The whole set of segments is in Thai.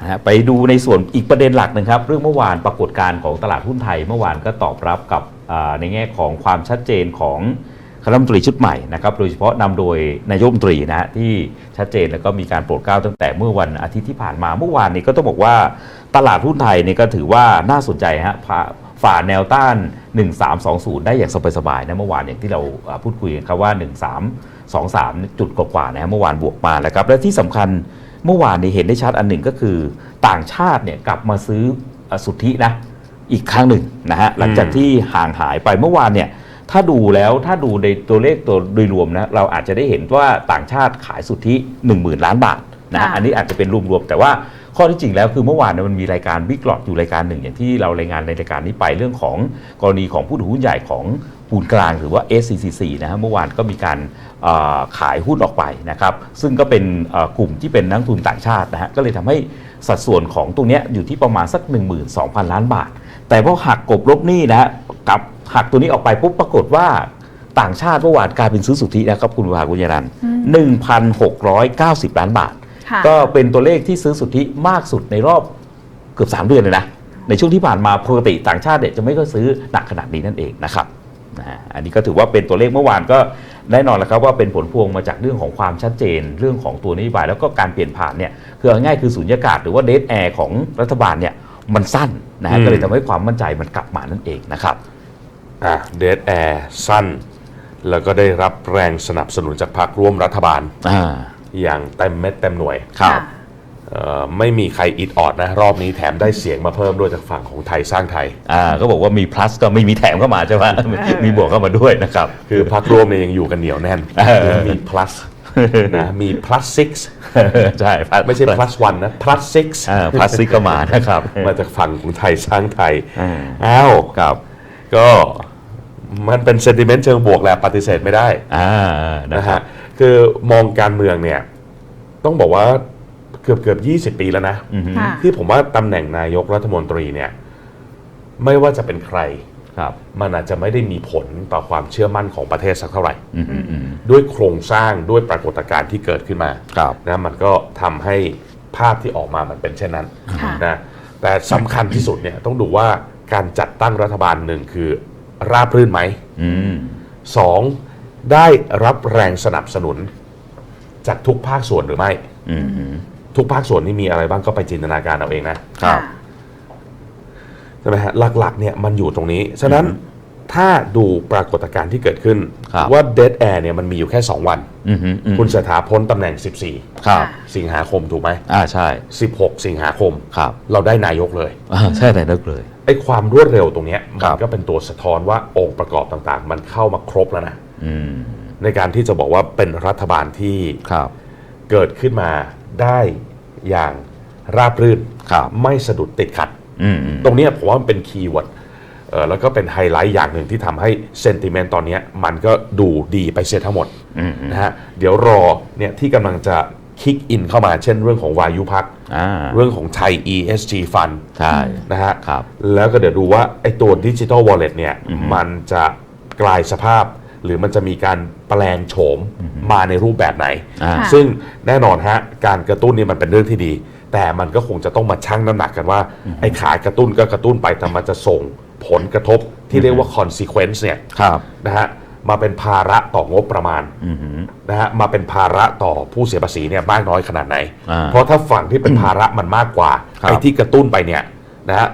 นะฮะไปดูในส่วนอีกประเด็นหลักหนึ่งครับ เรื่องเมื่อวานปรากฏการณ์ของตลาดหุ้นไทย เมื่อวานก็ตอบรับกับในแง่ของความชัดเจนของคณะรัฐมนตรีชุดใหม่นะครับโดยเฉพาะนำโดยนายกรัฐมนตรีนะฮะที่ชัดเจนแล้วก็มีการโปรดเกล้าตั้งแต่เมื่อวันอาทิตย์ที่ผ่านมาเมื่อวานนี้ก็ต้องบอกว่าตลาดหุ้นไทยนี่ก็ถือว่าน่าสนใจฮะฝ่าแนวต้าน 1320 ได้อย่างสบายๆนะเมื่อวานอย่างที่เราพูดคุยกันครับว่า 1323 จุดกว่าๆนะฮะเมื่อวานบวกมาแล้วครับและที่สำคัญ เมื่อวานนี้เห็นได้ชัดอันหนึ่งก็คือ ต่างชาติเนี่ยกลับมาซื้อเอ่อสุทธินะอีกครั้งหนึ่งนะฮะหลังจากที่ห่างหายไปเมื่อวานเนี่ยถ้าดูแล้วถ้าดูในตัวเลขตัวโดยรวมนะเราอาจจะได้เห็นว่าต่างชาติขายสุทธิ1 0,000 ล้านบาทนะฮะค่ะอันนี้อาจจะเป็นรวมๆแต่ว่าข้อที่จริงแล้วคือเมื่อวานเนี่ยมันมีรายการบิ๊กหลอดอยู่รายการหนึ่งอย่างที่เรารายงานในรายการนี้ไปเรื่องของกรณีของผู้ถือหุ้นใหญ่ของ ปูนกลางหรือว่า SCCC นะฮะเมื่อวานก็มีการเอ่อขายหุ้นออกไปนะครับ ซึ่งก็เป็นเอ่อกลุ่มที่เป็นนักทุนต่างชาตินะฮะก็เลยทำให้สัดส่วนของตรงเนี้ยอยู่ที่ประมาณสัก 12,000 ล้านบาท แต่พอหักกบลบหนี้นะฮะกับหักตัวนี้ออกไปปุ๊บปรากฏว่าต่างชาติเมื่อวานกลายเป็นซื้อสุทธินะครับคุณวากุญยานันท์1,690ล้านบาทค่ะก็เป็นตัวเลขที่ซื้อสุทธิมากสุดในรอบเกือบ3เดือนเลยนะ ในช่วงที่ผ่านมาปกติต่างชาติเนี่ยจะไม่ค่อยซื้อหนักขนาดนี้นั่นเองนะครับ นะฮะอันนี้ก็ถือว่าเป็นตัวเลขเมื่อวานก็แน่นอนแล้วครับว่าเป็นผลพวงมาจากเรื่องของความชัดเจน เรื่องของตัวนโยบาย แล้วก็การเปลี่ยนผ่านเนี่ยคือเอาง่ายๆคือสุญญากาศหรือว่าเดทแอร์ของรัฐบาลเนี่ยมันสั้นนะฮะอืมก็เลยทำให้ความมั่นใจมันกลับมานั่นเองนะครับอะเดดแอร์สั้น แล้วก็ได้รับแรงสนับสนุนจากพรรคร่วมรัฐบาลอ่าอย่างเต็มเม็ดเต็มหน่วยครับะเอ่อ ไม่มีใครอิดออดนะ รอบนี้แถมได้เสียงมาเพิ่มด้วยจากฝั่งของไทยสร้างไทยอ่าก็บอกว่ามี plus ก็ไม่มีแถมเข้ามาใช่ไหมมีบวกเข้ามาด้วยนะครับ คือพรรคร่วมเนี่ยยังอยู่กันเหนียวแน่นเออมี plus นะมี plus six ใช่ plus ไม่ใช่ plus one นะ plus six อ่า plus ซิกก็มานะครับ มาจากฝั่งของไทยสร้างไทยอ่าอ้าวครับ ก็มันเป็นเซนติเมนต์เชิงบวกแหละปฏิเสธไม่ได้อ่านะนะครัฮะบคือมองการเมืองเนี่ย ต้องบอกว่าเกือบเกือบยี่สิบปีแล้วนะอือฮึค่ะ ที่ผมว่าตำแหน่งนายกรัฐมนตรีเนี่ย ไม่ว่าจะเป็นใคร ครับมันอาจจะไม่ได้มีผลต่อความเชื่อมั่นของประเทศสักเท่าไหร่ อืมอืมอืมด้วยโครงสร้างด้วยปรากฏการณ์ที่เกิดขึ้นมาครับ นะมันก็ทำให้ภาพที่ออกมามันเป็นเช่นนั้นค่ะ นะแต่สำคัญที่สุดเนี่ยต้องดูว่าการจัดตั้งรัฐบาลหนึ่งคือราบรื่นไหม อืม สองได้รับแรงสนับสนุนจากทุกภาคส่วนหรือไม่ อืมอืม ทุกภาคส่วนนี่มีอะไรบ้างก็ไปจินตนาการเอาเองนะครับะใช่ไหมฮะหลักๆเนี่ยมันอยู่ตรงนี้ ฉะนั้นถ้าดูปรากฏการณ์ที่เกิดขึ้น ครับ ว่าเด d แอร์เนี่ยมันมีอยู่แค่ 2 วัน อืมอืมอืมคุณเศรษฐาพ้นตำแหน่งครับ14สิงหาคมถูกไหม อ่าใช่ 16 สิงหาคม ครับเราได้นายกเลยอ่าใช่แต่นึกเลย ไอ้ความรวดเร็วตรงเนี้ยครัมันบก็เป็นตัวสะท้อนว่าองค์ประกอบต่างๆ มันเข้ามาครบแล้วนะ อืมในการที่จะบอกว่าเป็นรัฐบาลที่ครับ เกิดขึ้นมา ได้อย่างราบรื่นครับไม่สะดุดติดขัด อืมอืมตรงเนี้ยผมว่ามันเป็นคีย์เวิร์ดเอ่อแล้วก็เป็นไฮไลท์อย่างหนึ่งที่ทำให้เซนติเมนต์ตอนเนี้ยมันก็ดูดีไปเสียทั้งหมด อืมอืมนะฮะเดี๋ยวรอเนี่ยที่กำลังจะคิกอินเข้ามาเช่นเรื่องของวายุพัก อ่าเรื่องของไทย ESG Fund ใช่ นะฮะครับ แล้วก็เดี๋ยวดูว่าไอ้ตัวดิจิ t a ลวอลเล็ตเนี่ย มันจะกลายสภาพ หรือมันจะมีการแปลงโฉมมาในรูปแบบไหนอ่าค่ะซึ่งแน่นอนฮะการกระตุ้นนี่มันเป็นเรื่องที่ดี แต่มันก็คงจะต้องมาชั่งน้ำหนักกันว่าไอ้ขายกระตุ้นก็กระตุ้นไปแต่มันจะส่งผลกระทบที่เรียกว่า consequence เนี่ยครับนะฮะมาเป็นภาระต่องบประมาณอืมอืมนะฮะมาเป็นภาระต่อผู้เสียภาษีเนี่ยมากน้อยขนาดไหนอ่าเพราะถ้าฝั่งที่เป็นภาระมันมากกว่าครับไอ้ที่กระตุ้นไปเนี่ยนะฮะ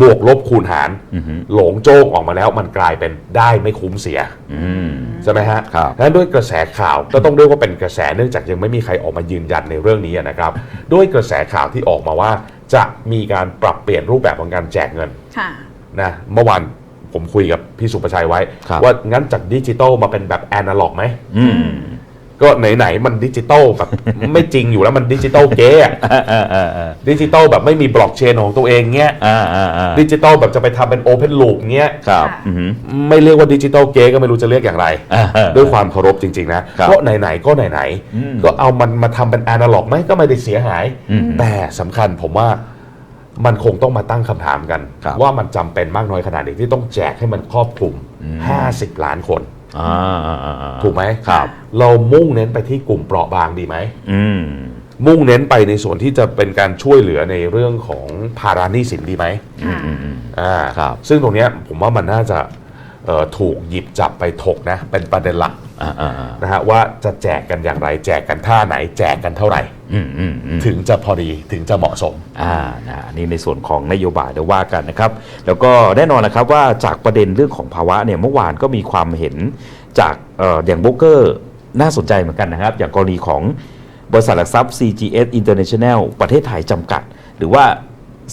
บวกลบคูณหารอือฮึหลงโจ้งออกมาแล้วมันกลายเป็นได้ไม่คุ้มเสียอืมใช่ไหมฮะครับและด้วยกระแสข่าวก็ต้องเรียกว่าเป็นกระแสเนื่องจากยังไม่มีใครออกมายืนยันในเรื่องนี้นะครับ ด้วยกระแสข่าวที่ออกมาว่า จะมีการปรับเปลี่ยนรูปแบบของการแจกเงินค่ะนะเมื่อวานผมคุยกับพี่สุประชัยไว้ครับว่างั้นจากดิจิตอลมาเป็นแบบแอนาล็อกไหมอืม ก็ไหนๆมันดิจิตอลแบบไม่จริงอยู่แล้วมันดิจิตอลเก๊อะอ่าอ่าอ่าอ่าดิจิตอลแบบไม่มีบล็อกเชนของตัวเองเงี้ยอ่าอ่าอ่าดิจิตอลแบบจะไปทำเป็นโอเพนลูปเงี้ยครับค่ะอืมไม่เรียกว่าดิจิตอลเก๊ก็ไม่รู้จะเรียกอย่างไรอ่าด้วยความเคารพจริง ๆ นะครับเพราะไหนๆก็ไหนอืมๆก็เอามันมาทำเป็นแอนาล็อกไหมก็ไม่ได้เสียหายอืมแต่สำคัญผมว่ามันคงต้องมาตั้งคำถามกันครับว่ามันจำเป็นมากน้อยขนาดไหนที่ต้องแจกให้มันครอบคลุมอืม50 ล้านคน อ่าอ่าอ่าอ่าถูกไหมครับ เรามุ่งเน้นไปที่กลุ่มเปราะบางดีไหมอืมมุ่งเน้นไปในส่วนที่จะเป็นการช่วยเหลือในเรื่องของภาระหนี้สินดีไหมอืมอืมอืมอ่าครับ ซึ่งตรงเนี้ยผมว่ามันน่าจะเอ่อถูกหยิบจับไปถกนะ เป็นประเด็นหลักอ่าอ่าอ่า นะฮะว่าจะแจกกันอย่างไร แจกกันท่าไหน แจกกันเท่าไหร่อืมอืมอืมถึงจะพอดีถึงจะเหมาะสมอ่านะนี่ในส่วนของนโยบายเดี๋ยวว่ากันนะครับ แล้วก็แน่นอนนะครับว่าจากประเด็นเรื่องของภาวะเนี่ยเมื่อวานก็มีความเห็นจากเอ่ออย่างโบรกเกอร์น่าสนใจเหมือนกันนะครับ อย่างกรณีของบริษัทหลักทรัพย์ CGS International ประเทศไทยจำกัด หรือว่า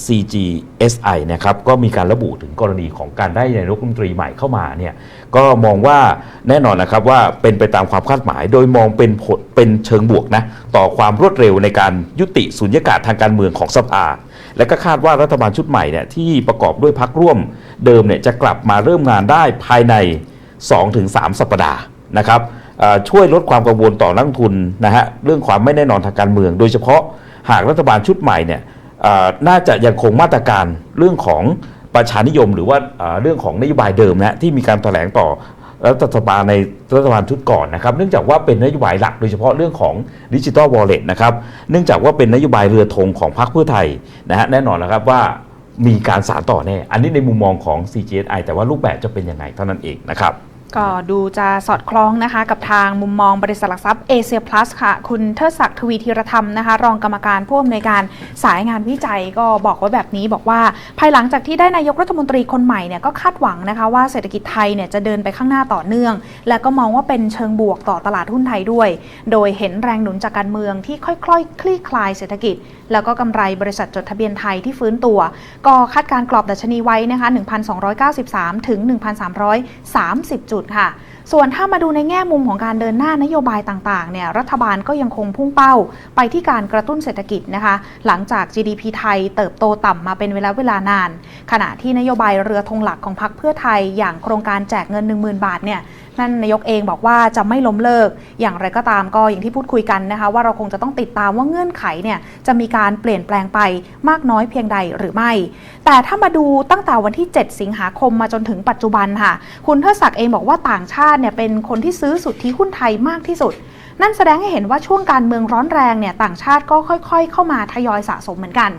CGSI นะครับก็มีการระบุถึงกรณีของการได้นายกรัฐมนตรีใหม่เข้ามาเนี่ยก็มองว่าแน่นอนนะครับว่าเป็นไปตามความคาดหมาย โดยมองเป็นผลเป็นเชิงบวกนะต่อความรวดเร็วในการยุติสุญญากาศทางการเมืองของสภา และก็คาดว่ารัฐบาลชุดใหม่เนี่ยที่ประกอบด้วยพักร่วมเดิมเนี่ยจะกลับมาเริ่มงานได้ภายใน 2-3 สัปดาห์นะครับช่วยลดความกังวลต่อนักทุนนะฮะเรื่องความไม่แน่นอนทางการเมือง โดยเฉพาะหากรัฐบาลชุดใหม่เนี่ย น่าจะยังคงมาตรการเรื่องของประชานิยม หรือว่าเรื่องของนโยบายเดิมนะที่มีการแถลงต่อรัฐบาลในรัฐบาลชุดก่อนนะครับ เนื่องจากว่าเป็นนโยบายหลักโดยเฉพาะเรื่องของดิจิ t a ลวอลเล็ตนะครับ เนื่องจากว่าเป็นนโยบายเรือธงของพรรคเพื่อไทยนะฮะแน่นอนนะครับว่ามีการสานต่อแน่ อันนี้ในมุมมองของ CGSI แต่ว่ารูปแบบจะเป็นยังไงเท่านั้นเองนะครับ ก็ดูจะสอดคล้องนะคะ กับทางมุมมองบริษัทหลักทรัพย์เอเชียพลัสค่ะ คุณเทิดศักดิ์ทวีธีรธรรมนะคะ รองกรรมการผู้อำนวยการสายงานวิจัยก็บอกไว้แบบนี้บอกว่า ภายหลังจากที่ได้นายกรัฐมนตรีคนใหม่เนี่ยก็คาดหวังนะคะว่าเศรษฐกิจไทยเนี่ยจะเดินไปข้างหน้าต่อเนื่อง และก็มองว่าเป็นเชิงบวกต่อตลาดหุ้นไทยด้วย โดยเห็นแรงหนุนจากการเมืองที่ค่อยๆคลี่คลายเศรษฐกิจ แล้วก็กำไรบริษัทจดทะเบียนไทยที่ฟื้นตัว ก็คาดการณ์กรอบดัชนีไว้นะคะ1,293ถึง1,330จุดค่ะ ส่วนถ้ามาดูในแง่มุมของการเดินหน้านโยบายต่างๆเนี่ยรัฐบาลก็ยังคงพุ่งเป้า ไปที่การกระตุ้นเศรษฐกิจนะคะ หลังจาก GDP ไทยเติบโตต่ำมาเป็นเวลาเวลานาน ขณะที่นโยบายเรือธงหลักของพรรคเพื่อไทยอย่างโครงการแจกเงิน 10,000 บาทเนี่ย นั่นนายกเองบอกว่าจะไม่ล้มเลิก อย่างไรก็ตามก็อย่างที่พูดคุยกันนะคะ ว่าเราคงจะต้องติดตามว่าเงื่อนไขเนี่ยจะมีการเปลี่ยนแปลงไปมากน้อยเพียงใดหรือไม่ แต่ถ้ามาดูตั้งแต่วันที่ 7 สิงหาคมมาจนถึงปัจจุบันค่ะ คุณเทิดศักดิ์เองบอกว่าต่างชาติเนี่ยเป็นคนที่ซื้อสุทธิหุ้นไทยมากที่สุด นั่นแสดงให้เห็นว่าช่วงการเมืองร้อนแรงเนี่ยต่างชาติก็ค่อยๆ เข้ามาทยอยสะสมเหมือนกัน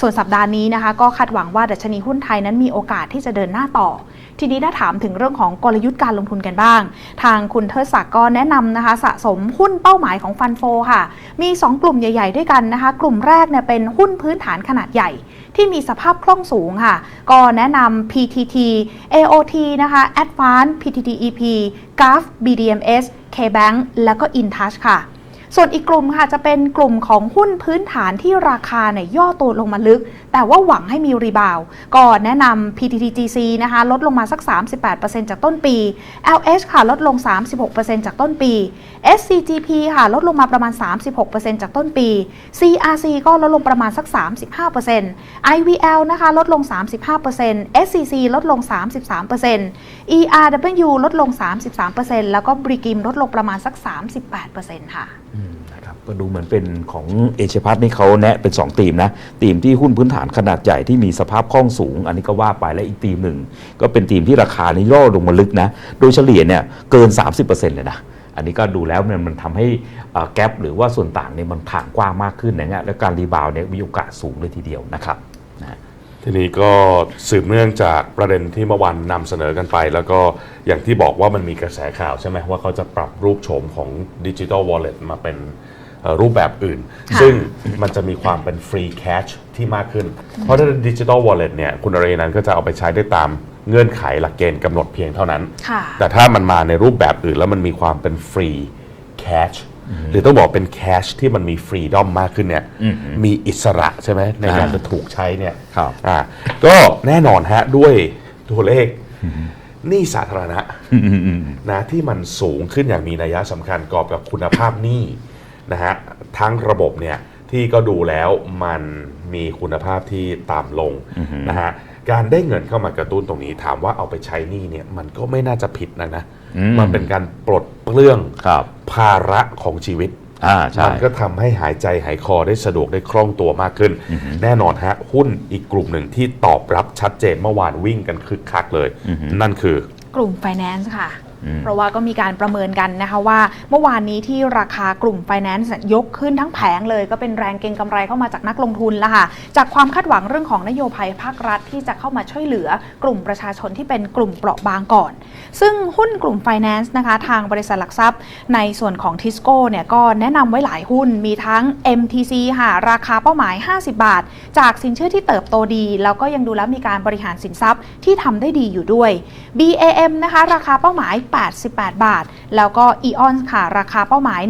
ส่วนสัปดาห์นี้นะคะก็คาดหวังว่าดัชนีหุ้นไทยนั้นมีโอกาสที่จะเดินหน้าต่อ ทีนี้ถ้าถามถึงเรื่องของกลยุทธ์การลงทุนกันบ้าง ทางคุณเทิดศักดิ์ก็แนะนำนะคะสะสมหุ้นเป้าหมายของฟันโฟค่ะ มี 2 กลุ่มใหญ่ ๆ ด้วยกันนะคะ กลุ่มแรกเนี่ยเป็นหุ้นพื้นฐานขนาดใหญ่ที่มีสภาพคล่องสูงค่ะ ก็แนะนำ PTT AOT นะคะ Advanced PTT EP GAF BDMs KBank แล้วก็ InTouch ค่ะ ส่วนอีกกลุ่มค่ะจะเป็นกลุ่มของหุ้นพื้นฐานที่ราคาเนี่ยย่อตัวลงมาลึกแต่ว่าหวังให้มีรีบาวก็แนะนำ PTTGC นะคะลดลงมาสัก 38%จากต้นปี LH ค่ะลดลง 36%จากต้นปี SCGP ค่ะลดลงมาประมาณ 36%จากต้นปี CRC ก็ลดลงประมาณสัก 35% IVL นะคะลดลง 35% SCC ลดลง 33% ERW ลดลง 33%แล้วก็บริกิมลดลงประมาณสัก 38%ค่ะ ก็ดูเหมือนเป็นของเอเชียพัฒนี่เขาแนะเป็น2ธีมนะธีมที่หุ้นพื้นฐานขนาดใหญ่ที่มีสภาพคล่องสูง อันนี้ก็ว่าไปและอีกธีมหนึ่ง ก็เป็นธีมที่ราคานี่ย่อลงมาลึกนะโดยเฉลี่ยเนี่ยเกิน 30%เลยนะอันนี้ก็ดูแล้วเนี่ยมันทำให้แกลบหรือว่าส่วนต่างเนี่ยมันถ่างกว้างมากขึ้นนะฮะและการรีบาวเนี่ยมีโอกาสสูงเลยทีเดียวนะครับนะทีนี้ก็สืบเนื่องจากประเด็นที่เมื่อวานนำเสนอกันไป แล้วก็อย่างที่บอกว่ามันมีกระแสข่าวใช่ไหมว่าเขาจะปรับรูปโฉมของดิจิ t a ลวอลเล็ตมาเป็น รูปแบบอื่นค่ะซึ่งมันจะมีความเป็นฟรีแคชที่มากขึ้น เพราะถ้าดิจิ t a ลวอลเล็ตเนี่ยคุณอะไรนั้นก็จะเอาไปใช้ได้ตามเงื่อนไขหลักเกณฑ์กำหนดเพียงเท่านั้นค่ะแต่ถ้ามันมาในรูปแบบอื่นแล้วมันมีความเป็นฟรีแคชหรือต้องบอกเป็นแคชที่มันมีฟรีดอมมากขึ้นเนี่ยอืมมีอิสระใช่ไหมในการอ่าจะถูกใช้เนี่ยครับอ่าก็แน่นอนฮะด้วยตัวเลขหนี้สาธารณะนะที่มันสูงขึ้นอย่างมีนัยสำคัญกอบกับคุณภาพหนี้ นะฮะทั้งระบบเนี่ยที่ก็ดูแล้วมันมีคุณภาพที่ต่ำลงนะฮะการได้เงินเข้ามากระตุ้นตรงนี้ถามว่าเอาไปใช้หนี้เนี่ยมันก็ไม่น่าจะผิดนะนะอืมมันเป็นการปลดเปลื้องครับภาระของชีวิตอ่าใช่มันก็ทำให้หายใจหายคอได้สะดวกได้คล่องตัวมากขึ้น แน่นอนฮะหุ้นอีกกลุ่มหนึ่งที่ตอบรับชัดเจนเมื่อวานวิ่งกันคึกคักเลย นั่นคือกลุ่ม finance ค่ะอืม เพราะว่าก็มีการประเมินกันนะคะว่า เมื่อวานนี้ที่ราคากลุ่ม Finance ยกขึ้นทั้งแผงเลยก็เป็นแรงเก็งกำไรเข้ามาจากนักลงทุนละค่ะ จากความคาดหวังเรื่องของนโยบายภาครัฐที่จะเข้ามาช่วยเหลือกลุ่มประชาชนที่เป็นกลุ่มเปราะบางก่อน ซึ่งหุ้นกลุ่ม Finance นะคะทางบริษัทหลักทรัพย์ ในส่วนของทิสโก้เนี่ยก็แนะนำไว้หลายหุ้นมีทั้ง MTC ค่ะราคาเป้าหมาย 50 บาท จากสินเชื่อที่เติบโตดี แล้วก็ยังดูแล้วมีการบริหารสินทรัพย์ที่ทำได้ดีอยู่ด้วย BAM นะคะราคาเป้าหมาย88 บาท แล้วก็ EON ค่ะ ราคาเป้าหมาย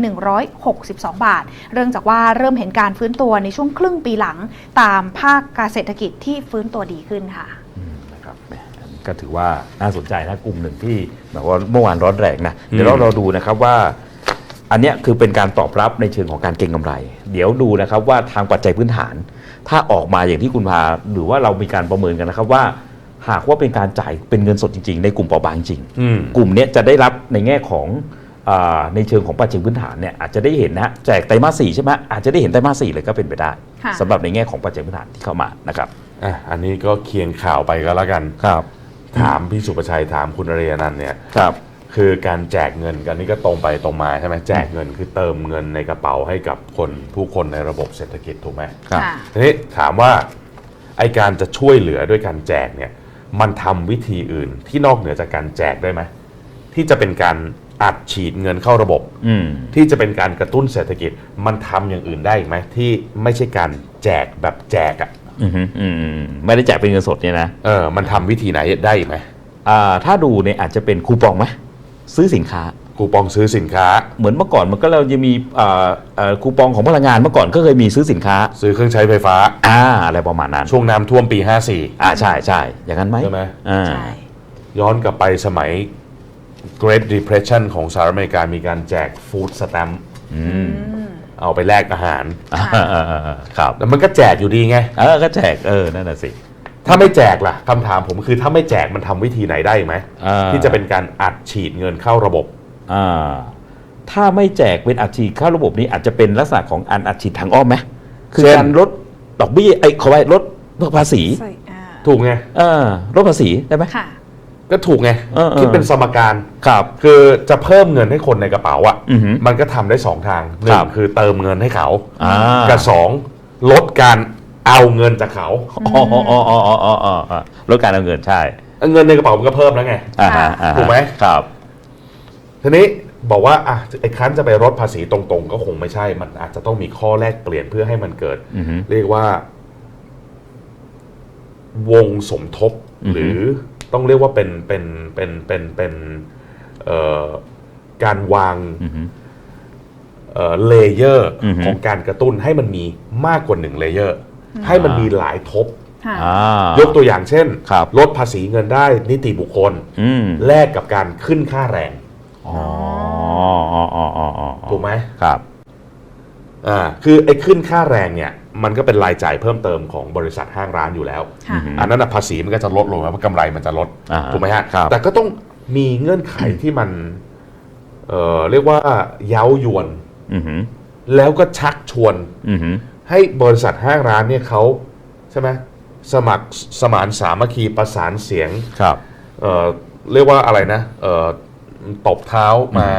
162 บาท เรื่องจากว่าเริ่มเห็นการฟื้นตัวในช่วงครึ่งปีหลังตามภาคการเศรษฐกิจที่ฟื้นตัวดีขึ้นค่ะอืมนะครับแหมอันนี้ก็ถือว่าน่าสนใจนะกลุ่มหนึ่งที่แบบว่าเมื่อวานร้อนแรงนะเดี๋ยวเราเราดูนะครับว่าอันเนี้ยคือเป็นการตอบรับในเชิงของการเก็งกำไร เดี๋ยวดูนะครับว่าทางปัจจัยพื้นฐาน ถ้าออกมาอย่างที่คุณพาหรือว่าเรามีการประเมินกันนะครับว่า หากว่าเป็นการจ่ายเป็นเงินสดจริง ๆ ในกลุ่มเปราะบางจริงอืมกลุ่มเนี้ยจะได้รับในแง่ของอาในเชิงของปัจจัยพื้นฐานเนี่ยอาจจะได้เห็นนะฮะแจกไตรมาสสี่ใช่ไหมอาจจะได้เห็นไตรมาสสี่เลยก็เป็นไปได้ค่ะ สำหรับในแง่ของปัจจัยพื้นฐานที่เข้ามานะครับอะอันนี้ก็เคียงข่าวไปก็แล้วกัน ครับถามพี่สุประชัยถามคุณอริยนันท์เนี่ย ครับ คือการแจกเงินกันนี่ก็ตรงไปตรงมาใช่ไหมแจกเงินคือเติมเงินในกระเป๋าให้กับคนผู้คนในระบบเศรษฐกิจถูกไหมครับค่ะ ทีนี้ถามว่าไอการจะช่วยเหลือด้วยการแจกเนี่ย มันทำวิธีอื่นที่นอกเหนือจากการแจกได้ไหมที่จะเป็นการอัดฉีดเงินเข้าระบบอืมที่จะเป็นการกระตุ้นเศรษฐกิจมันทำอย่างอื่นได้อีกไหมที่ไม่ใช่การแจกแบบแจกอะ่ะอืมอืมอืมไม่ได้แจกเป็นเงินสดเนี่ยนะเออมันทำวิธีไหนได้อีกไหมอ่าถ้าดูเนี่ยอาจจะเป็นคูปองไหมซื้อสินค้า คูปองซื้อสินค้า เหมือนเมื่อก่อนมันก็เราจะมีอ่าอ่าคูปองของพลังงานเมื่อก่อนก็เคยมีซื้อสินค้าซื้อเครื่องใช้ไฟฟ้า อ่าอะไรประมาณนั้นช่วงน้ำท่วมปี 54 อ่าใช่ใช่อย่างนั้นไหมใช่ไหม อ่าใช่ ย้อนกลับไปสมัย Great Depression ของสหรัฐอเมริกามีการแจกฟู้ดสแตมป์อืมเอาไปแลกอาหาร อ่าอ่าอ่าอ่าครับแล้วมันก็แจกอยู่ดีไง เออก็แจกเออนั่นน่ะสิ ถ้าไม่แจกล่ะคำถามผมคือถ้าไม่แจกมันทำวิธีไหนได้อีกไหม อ่า ที่จะเป็นการอัดฉีดเงินเข้าระบบ อ่าถ้าไม่แจกเป็นอัดฉีดเข้าระบบนี้อาจจะเป็นลักษณะของอันอัดฉีดทางอ้อมไหมคือเช่นการลดดอกเบี้ยไอ้ขอไว้ลดภาษีใช่อ่าถูกไง เออลดภาษีได้ไหม ค่ะ ก็ถูกไงเออเออ คิดเป็นสมการ ครับ คือจะเพิ่มเงินให้คนในกระเป๋าอะอือหือมันก็ทำได้สองทางหครันึ่งบ คือเติมเงินให้เขาอ่ากับสองลดการเอาเงินจากเขาอ๋ออ๋ออ๋ออ๋ออ๋ออ๋ออ๋อลดการเอาเงินใช่เงินในกระเป๋ามันก็เพิ่มแล้วไง อ่าฮะอ่าฮะถูกไหม ครับ ทีนี้บอกว่าอะไอ้ครั้นจะไปลดภาษีตรงๆ ก็คงไม่ใช่ มันอาจจะต้องมีข้อแลกเปลี่ยนเพื่อให้มันเกิด อือฮึ เรียกว่า วงสมทบอือฮึ หรือต้องเรียกว่าเป็นเป็นเป็นเป็นเป็นเอ่อการวางอือฮึ เลเยอร์อือฮึ ของการกระตุ้นให้มันมีมากกว่าหนึ่งเลเยอร์ให้มันมีหลายทบ ค่ะ อ่ายกตัวอย่างเช่น ครับ ลดภาษีเงินได้นิติบุคคล อืม แลกกับการขึ้นค่าแรง อ๋ออ๋ออ๋ออ๋ออ๋อถูกไหมครับ อ่าคือไอ้ขึ้นค่าแรงเนี่ย มันก็เป็นรายจ่ายเพิ่มเติมของบริษัทห้างร้านอยู่แล้ว ค่ะ อันนั้นนะภาษีมันก็จะลดลงแล้วเพราะกำไรมันจะลดอ่าถูกไหมฮะครับ แต่ก็ต้องมีเงื่อนไขที่มัน เอ่อเรียกว่าเย้ายวน อือหือแล้วก็ชักชวน อือหือ ให้บริษัทห้างร้านเนี่ยเขาใช่ไหมสมัครสมานสามัคคีประสานเสียง ครับ เอ่อเรียกว่าอะไรนะเอ่อ ตบเท้ามา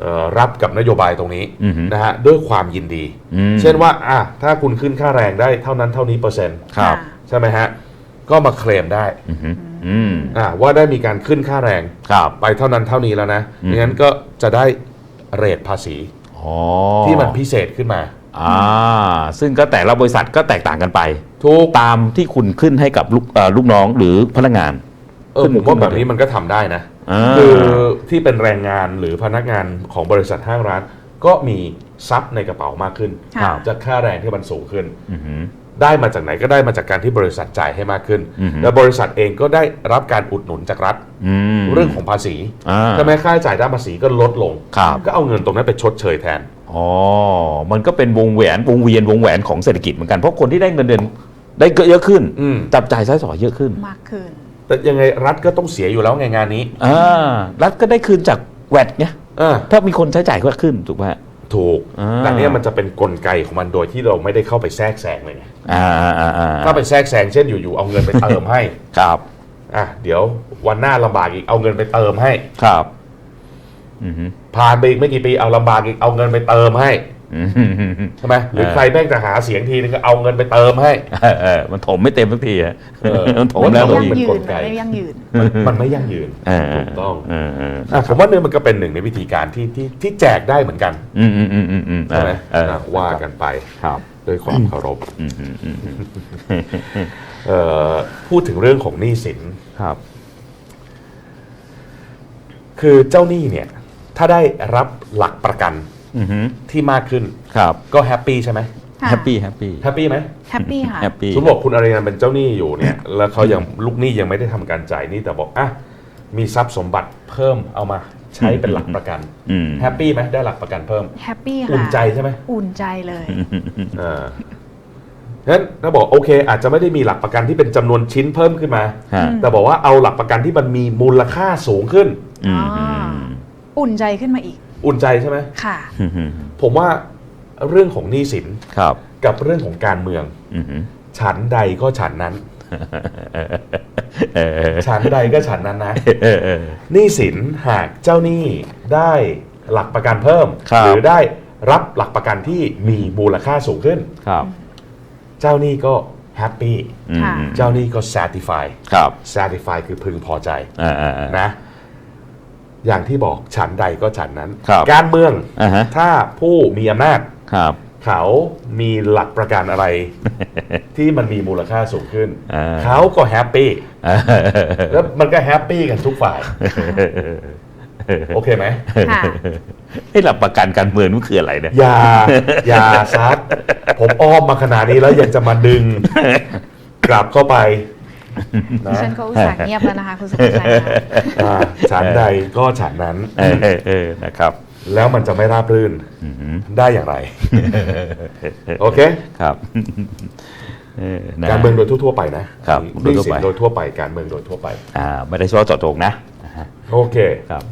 เอ่อรับกับนโยบายตรงนี้อือฮึนะฮะด้วยความยินดีอืมเช่นว่าอะถ้าคุณขึ้นค่าแรงได้เท่านั้นเท่านี้เปอร์เซ็นต์ครับใช่ไหมฮะก็มาเคลมได้อือหืออืมอะว่าได้มีการขึ้นค่าแรงครับไปเท่านั้นเท่านี้แล้วนะอืมงั้นก็จะได้เรทภาษีอ๋อที่มันพิเศษขึ้นมาอ่าซึ่งก็แต่ละบริษัทก็แตกต่างกันไปทุกตามที่คุณขึ้นให้กับลูกเอ่อลูกน้องหรือพนักงานเออขึ้นผมว่าขึ้นแบบนี้มันก็ทำได้นะอ่า คือที่เป็นแรงงานหรือพนักงานของบริษัทห้างร้าน ก็มีทรัพย์ในกระเป๋ามากขึ้น ค่ะ จากค่าแรงที่มันสูงขึ้น อือหือ ได้มาจากไหนก็ได้มาจากการที่บริษัทจ่ายให้มากขึ้น อือฮึ และบริษัทเองก็ได้รับการอุดหนุนจากรัฐ อืมเรื่องของภาษีอ่าทำไมค่าใช้จ่ายด้านภาษีก็ลดลง ครับ ก็เอาเงินตรงนั้นไปชดเชยแทน อ๋อ มันก็เป็นวงแหวนวงเวียนวงแหวนของเศรษฐกิจเหมือนกัน เพราะคนที่ได้เงินเดือนได้เยอะขึ้น อืม จับจ่ายใช้สอยเยอะขึ้น มากขึ้น แต่ยังไงรัฐก็ต้องเสียอยู่แล้วไงงานนี้อ่ารัฐก็ได้คืนจากแวดไงอ่าถ้ามีคนใช้จ่ายก็ขึ้นถูกไหม ถูกอ่า แต่เนี่ยมันจะเป็นกลไกของมันโดยที่เราไม่ได้เข้าไปแทรกแซงเลยไงอ่าอ่าอ่าอ่าถ้าไปแทรกแซงเช่นอยู่ๆเอาเงินไปเติมให้ครับ อะเดี๋ยววันหน้าลำบากอีกเอาเงินไปเติมให้ ครับ อืมฮึผ่านไปอีกไม่กี่ปีเอาลำบากอีกเอาเงินไปเติมให้อืมฮึอืมฮึ ใช่ไหมหรือเออใครแม่งจะหาเสียงทีนึงก็เอาเงินไปเติมให้เออเออมันถมไม่เต็มสักทีอะเออมันถมไม่แล้วผยั่งทีเป็นยืกนลไกไม่ยั่งยืน มันไม่ยั่งยืนเออถูกต้องเออเอออะผมว่าเนี่ยมันก็เป็นหนึ่งในวิธีการที่ที่ที่แจกได้เหมือนกันอืมอืมอืมอืมอืมใช่ไหมเอออะว่ากันไปครับด้วยความเคารพอืมอืมอืมอืมเอ่อพูดถึงเรื่องของหนี้สินครับ คือเจ้าหนี้เนี่ย ถ้าได้รับหลักประกัน อืมฮึที่มากขึ้น ครับก็แฮปปี้ใช่ไหมแฮปปี้แฮปปี้แฮปปี้ไหมแฮปปี้ค่ะ แฮปปี้ สมมติบอกคุณอารีนันเป็นเจ้าหนี้อยู่เนี่ย แล้วเขายังลูกหนี้ยังไม่ได้ทำการจ่ายหนี้แต่บอกอะมีทรัพย์สมบัติเพิ่มเอามาใช้เป็นหลักประกันอืม แฮปปี้ไหมได้หลักประกันเพิ่ม แฮปปี้ค่ะ อุ่นใจใช่ไหม อุ่นใจเลย อ่างั้นถ้าบอกโอเค อาจจะไม่ได้มีหลักประกันที่เป็นจำนวนชิ้นเพิ่มขึ้นมา ฮะแต่บอกว่าเอาหลักประกันที่มันมีมูลค่าสูงขึ้น อืมอ๋ออุ่นใจขึ้นมาอีก อุ่นใจใช่ไหมค่ะอืมอืมผมว่าเรื่องของหนี้สินครับ กับเรื่องของการเมืองอืมฮึฉันใดก็ฉันนั้นเออฉันใดก็ฉันนั้นนะเออเออหนี้สินหากเจ้าหนี้ได้หลักประกันเพิ่มครับหรือได้รับหลักประกันที่มีมูลค่าสูงขึ้นครับ เจ้าหนี้ก็แฮปปี้อืมค่ะเจ้าหนี้ก็ satisfy ครับ satisfy คือพึงพอใจอ่าอ่าอ่านะ อย่างที่บอกฉันใดก็ฉันนั้น ครับการเมือง อ่าฮะ ถ้าผู้มีอำนาจ ครับเขามีหลักประกันอะไร ที่มันมีมูลค่าสูงขึ้น อ่าเขาก็แฮปปี้เออแล้วมันก็แฮปปี้กันทุกฝ่าย โอเคไหม ค่ะ ไอ้หลักประกันการเมืองมันคืออะไรเนี่ย อย่า อย่าซัดผมอ้อมมาขนาดนี้แล้วยังจะมาดึง กลับเข้าไป ดินะฉันก็อุตส่าห์เงียบแล้วนะคะคุณสุภชัยค่ะอ่าฉันใดก็ฉันนั้น เออเออเออนะครับแล้วมันจะไม่ราบรื่นอืมได้อย่างไร โอเค ครับเออนะ การเมืองโดยทั่วๆไปนะครับหนี้สินโดยทั่วไปโดยทั่วไปการเมืองโดยทั่วไป อ่าไม่ได้เฉพาะเจาะจงนะอ่าฮะโอเค ครับ